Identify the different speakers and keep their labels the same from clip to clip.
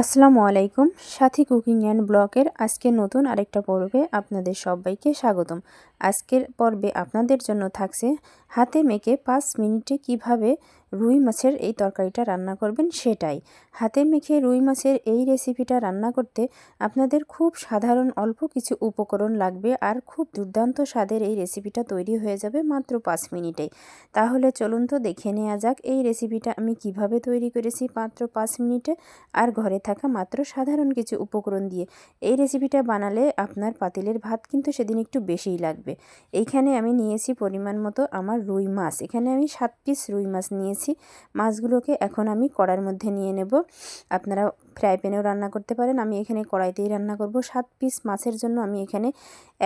Speaker 1: আসসালামু আলাইকুম, সাথী cooking and ব্লকের আজকে নতুন আরেকটা পর্বে আপনাদের সবাইকে স্বাগতম। আজকের পর্বে আপনাদের জন্য থাকছে হাতে মেখে পাঁচ মিনিটে কীভাবে রুই মাছের এই তরকারিটা রান্না করবেন সেটাই। হাতে মেখে রুই মাছের এই রেসিপিটা রান্না করতে আপনাদের খুব সাধারণ অল্প কিছু উপকরণ লাগবে আর খুব দুর্দান্ত স্বাদের এই রেসিপিটা তৈরি হয়ে যাবে মাত্র পাঁচ মিনিটে। তাহলে চলুন তো দেখে নেওয়া যাক এই রেসিপিটা আমি কীভাবে তৈরি করেছি মাত্র পাঁচ মিনিটে আর ঘরে থাকা মাত্র সাধারণ কিছু উপকরণ দিয়ে। এই রেসিপিটা বানালে আপনার পাতিলের ভাত কিন্তু সেদিন একটু বেশিই লাগবে। এইখানে আমি নিয়েছি পরিমাণ মতো আমার রুই মাছ। এখানে আমি সাত পিস রুই মাছ নিয়েছি। মাছগুলোকে এখন আমি কড়ার মধ্যে নিয়ে নেব। আপনারা ফ্রাই প্যানেও রান্না করতে পারেন। আমি এখানে কড়াইতেই রান্না করব। সাত পিস মাছের জন্য আমি এখানে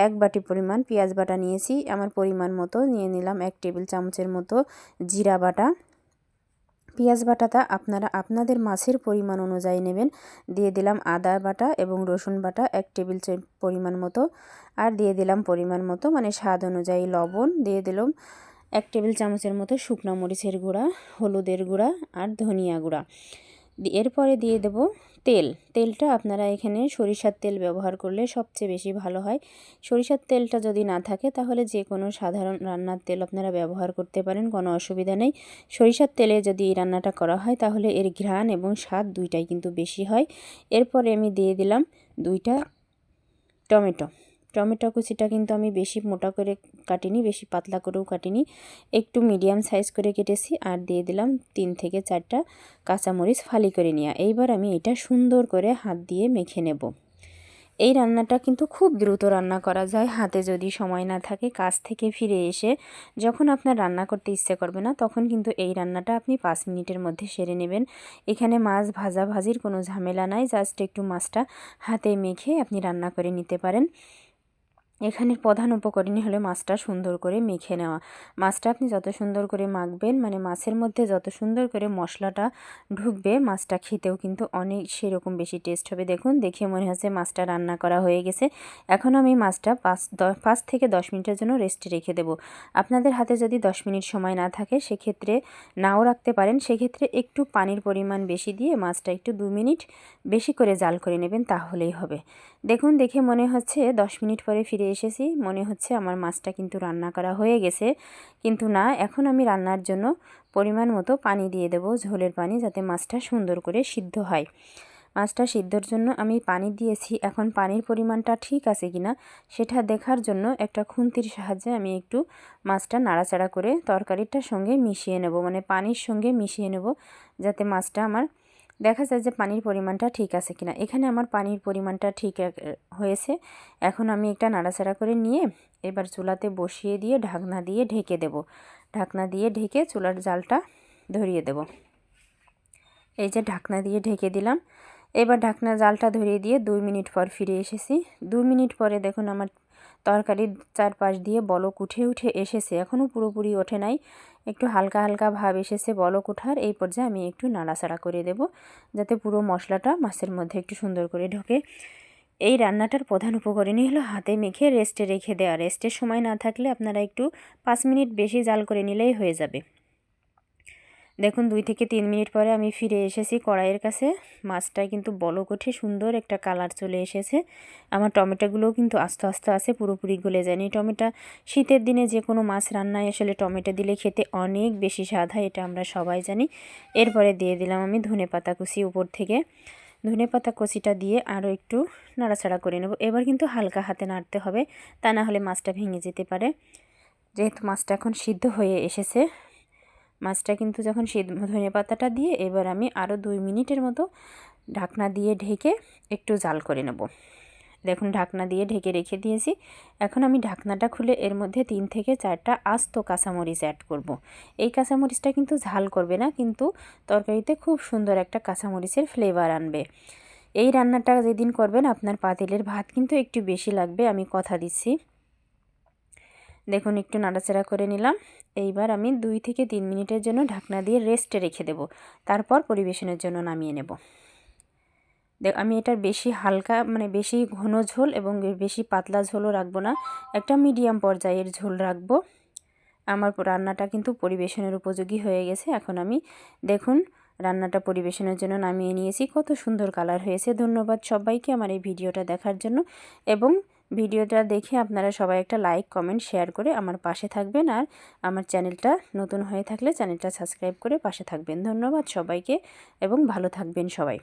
Speaker 1: এক বাটি পরিমাণ পেঁয়াজ বাটা নিয়েছি। আমার পরিমাণ মতো নিয়ে নিলাম এক টেবিল চামচের মতো জিরা বাটা। পেঁয়াজ বাটাটা আপনারা আপনাদের মাছের পরিমাণ অনুযায়ী নেবেন। দিয়ে দিলাম আদা বাটা এবং রসুন বাটা এক টেবিল পরিমাণ মতো। আর দিয়ে দিলাম পরিমাণ মতো মানে স্বাদ অনুযায়ী লবণ। দিয়ে দিলাম এক টেবিল চামচের মতো শুকনো মরিচের গুঁড়া, হলুদের গুঁড়া আর ধনিয়া গুঁড়া। এরপরে দিয়ে দেব তেল। তেলটা আপনারা এখানে সরিষার তেল ব্যবহার করলে সবচেয়ে বেশি ভালো হয়। সরিষার তেলটা যদি না থাকে তাহলে যে কোনো সাধারণ রান্নার তেল আপনারা ব্যবহার করতে পারেন, কোনো অসুবিধা নেই। সরিষার তেলে যদি এই রান্নাটা করা হয় তাহলে এর ঘ্রাণ এবং স্বাদ দুইটাই কিন্তু বেশি হয়। এরপরে আমি দিয়ে দিলাম দুইটা টমেটো। টমেটো কুচিটা কিন্তু আমি বেশি মোটা করে কাটিনি, বেশি পাতলা করেও কাটিনি। একটু মিডিয়াম সাইজ করে কেটেছি আর দিয়ে দিলাম তিন থেকে চারটা কাঁচামরিচ ফালি করে নেওয়া। এইবার আমি এটা সুন্দর করে হাত দিয়ে মেখে নেব। এই রান্নাটা কিন্তু খুব দ্রুত রান্না করা যায়, হাতে যদি সময় না থাকে কাজ থেকে ফিরে এসে যখন আপনার রান্না করতে ইচ্ছে করবে না, তখন কিন্তু এই রান্নাটা আপনি পাঁচ মিনিটের মধ্যে সেরে নেবেন। এখানে মাছ ভাজা ভাজির কোনো ঝামেলা নাই, জাস্ট একটু মাছটা হাতে মেখে আপনি রান্না করে নিতে পারেন। এখানের প্রধান উপকরণই হলো মাছটা সুন্দর করে মেখে নেওয়া। মাছটা আপনি যত সুন্দর করে মাখবেন মানে মাছের মধ্যে যত সুন্দর করে মশলাটা ঢুকবে, মাছটা খেতেও কিন্তু অনেক সেরকম বেশি টেস্ট হবে। দেখুন, দেখে মনে হচ্ছে মাছটা রান্না করা হয়ে গেছে। এখন আমি মাছটা পাঁচ পাঁচ থেকে দশ মিনিটের জন্য রেস্টে রেখে দেবো। আপনাদের হাতে যদি দশ মিনিট সময় না থাকে, সেক্ষেত্রে নাও রাখতে পারেন। সেক্ষেত্রে একটু পানির পরিমাণ বেশি দিয়ে মাছটা একটু দু মিনিট বেশি করে জাল করে নেবেন, তাহলেই হবে। দেখুন, দেখে মনে হচ্ছে দশ মিনিট পরে ফিরে এসেছি। মনে হচ্ছে আমার মাছটা কিন্তু রান্না করা হয়ে গেছে। কিন্তু না, এখন আমি রান্নার জন্য পরিমাণ মতো পানি দিয়ে দেব, ঝোলের পানি যাতে মাছটা সুন্দর করে সিদ্ধ হয়। মাছটা সিদ্ধর জন্য আমি পানি দিয়েছি। এখন পানির পরিমাণটা ঠিক আছে কিনা সেটা দেখার জন্য একটা খুন্তির সাহায্যে আমি একটু মাছটা নাড়াচাড়া করে তরকারিটার সঙ্গে মিশিয়ে নেব। মানে পানির সঙ্গে মিশিয়ে নেব যাতে মাছটা আমার দেখা যায় যে পানির পরিমাণটা ঠিক আছে কিনা। এখানে আমার পানির পরিমাণটা ঠিক হয়েছে। এখন আমি একটা নাড়াচাড়া করে নিয়ে এবার চুলাতে বসিয়ে দিয়ে ঢাকনা দিয়ে ঢেকে দেব। ঢাকনা দিয়ে ঢেকে চুলার জালটা ধরিয়ে দেব। এই যে ঢাকনা দিয়ে ঢেকে দিলাম। এবার ঢাকনা জালটা ধরিয়ে দিয়ে দুই মিনিট পর ফিরে এসেছি। দুই মিনিট পরে দেখুন আমার তরকারির চারপাশ দিয়ে বলক উঠে উঠে এসেছে। এখনও পুরোপুরি ওঠে নাই। একটু হালকা হালকা ভাব এসেছে বলক ওঠার। এই পর্যায়ে আমি একটু নাড়াচাড়া করে দেব, যাতে পুরো মশলাটা মাছের মধ্যে একটু সুন্দর করে ঢোকে। এই রান্নাটার প্রধান উপকরণই হলো হাতে মেখে রেস্টে রেখে দেওয়া রেস্টের সময় না থাকলে আপনারা একটু পাঁচ মিনিট বেশি জাল করে নিলেই হয়ে যাবে। দেখুন, দুই থেকে তিন মিনিট পরে আমি ফিরে এসেছি কড়াইয়ের কাছে। মাছটায় কিন্তু বলক ওঠে, সুন্দর একটা কালার চলে এসেছে। আমার টমেটোগুলোও কিন্তু আস্তে আস্তে আছে, পুরোপুরি গলে যায়নি। টমেটো, শীতের দিনে যে কোনো মাছ রান্নায় আসলে টমেটো দিলে খেতে অনেক বেশি স্বাদ হয়, এটা আমরা সবাই জানি। এরপরে দিয়ে দিলাম আমি ধনে পাতা কুচি উপর থেকে। ধনে পাতা কচিটা দিয়ে আরও একটু নাড়াচাড়া করে নেব। এবার কিন্তু হালকা হাতে নাড়তে হবে, তা না হলে মাছটা ভেঙে যেতে পারে। যেহেতু মাছটা এখন সিদ্ধ হয়ে এসেছে মাছটা কিন্তু যখন সে ধনে পাতাটা দিয়ে এবার আমি আরও দুই মিনিটের মতো ঢাকনা দিয়ে ঢেকে একটু জাল করে নেব। দেখুন, ঢাকনা দিয়ে ঢেকে রেখে দিয়েছি। এখন আমি ঢাকনাটা খুলে এর মধ্যে তিন থেকে চারটা আস্ত কাঁচামরিচ অ্যাড করব। এই কাঁচামরিচটা কিন্তু ঝাল করবে না, কিন্তু তরকারিতে খুব সুন্দর একটা কাঁচামরিচের ফ্লেভার আনবে। এই রান্নাটা যেদিন করবেন, আপনার পাতিলের ভাত কিন্তু একটু বেশি লাগবে, আমি কথা দিচ্ছি। দেখুন, একটু নাড়াচাড়া করে নিলাম। এইবার আমি দুই থেকে তিন মিনিটের জন্য ঢাকনা দিয়ে রেস্টে রেখে দেব। তারপর পরিবেশনের জন্য নামিয়ে নেব। দেখ আমি এটার বেশি হালকা মানে বেশি ঘন ঝোল এবং বেশি পাতলা ঝোলও রাখব না। একটা মিডিয়াম পর্যায়ের ঝোল রাখব। আমার রান্নাটা কিন্তু পরিবেশনের উপযোগী হয়ে গেছে। এখন আমি দেখুন, রান্নাটা পরিবেশনের জন্য নামিয়ে নিয়েছি। কত সুন্দর কালার হয়েছে। ধন্যবাদ সবাইকে আমার এই ভিডিওটা দেখার জন্য। এবং ভিডিওটা দেখে আপনারা সবাই একটা লাইক, কমেন্ট, শেয়ার করে আমার পাশে থাকবেন আর আমার চ্যানেলটা নতুন হয়ে থাকলে চ্যানেলটা সাবস্ক্রাইব করে পাশে থাকবেন। ধন্যবাদ সবাইকে এবং ভালো থাকবেন সবাই।